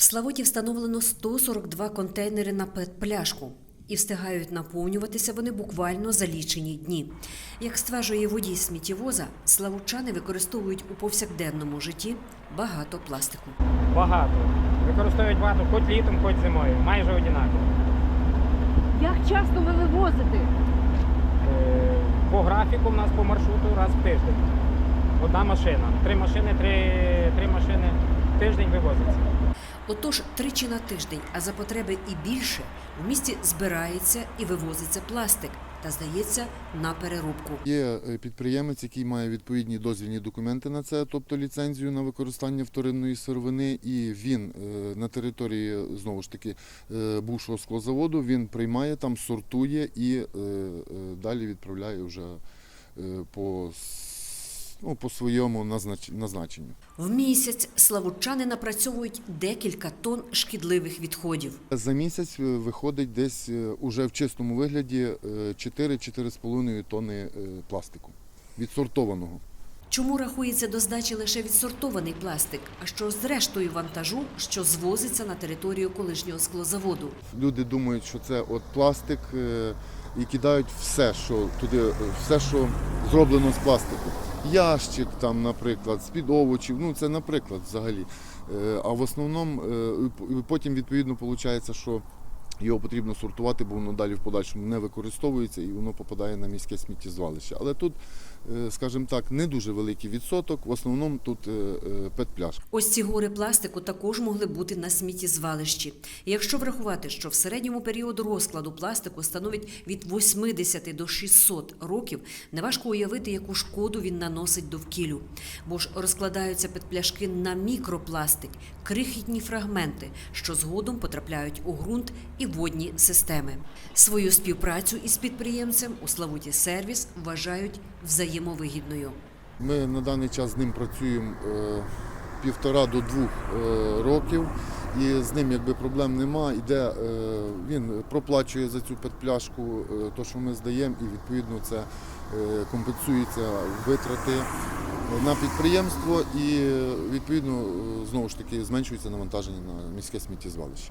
В Славуті встановлено 142 контейнери на пет-пляшку. І встигають наповнюватися вони буквально за лічені дні. Як стверджує водій сміттєвоза, славучани використовують у повсякденному житті багато пластику. Багато. Використовують багато хоч літом, хоч зимою. Майже однаково. Як часто ви вивозите? Е, По графіку в нас по маршруту раз в тиждень. Одна машина. Три машини, три, три машини в тиждень вивозиться. Отож, тричі на тиждень, а за потреби і більше, у місті збирається і вивозиться пластик та здається на переробку. Є е, підприємець, який має відповідні дозвільні документи на це, тобто ліцензію на використання вторинної сировини, і він е, на території знову ж таки е, бувшого склозаводу він приймає там, сортує і е, е, далі відправляє вже е, по, ну, по своєму назнач- назначенню. В місяць славучани напрацьовують декілька тонн шкідливих відходів. За місяць е, виходить десь е, уже в чистому вигляді е, 4-4,5 тонни е, пластику відсортованого. Чому рахується до здачі лише відсортований пластик, а що з рештою вантажу, що звозиться на територію колишнього склозаводу? Люди думають, що це от пластик і кидають все, що туди, все, що зроблено з пластику. Ящик там, наприклад, з-під овочів, ну це наприклад взагалі. Е, А в основному е, потім відповідно виходить, що його потрібно сортувати, бо воно далі в подальшому не використовується і воно попадає на міське сміттєзвалище. Але тут, е, скажімо так, не дуже великий відсоток. В основному тут е, е, петпляшка. Ось ці гори пластику також могли бути на сміттєзвалищі. Якщо врахувати, що в середньому період розкладу пластику становить від 80 до 600 років, неважко уявити, яку шкоду він наносить довкіллю. Бо ж розкладаються петпляшки на мікропластик, крихітні фрагменти, що згодом потрапляють у ґрунт і водні системи. Свою співпрацю із підприємцем у Славуті Сервіс вважають взаємовигідною. Ми на даний час з ним працюємо е, півтора до двох е, років, і з ним якби проблем нема. Іде, е, він проплачує за цю петпляшку, е, то, що ми здаємо, і відповідно це компенсується витрати на підприємство і відповідно знову ж таки зменшується навантаження на міське сміттєзвалище.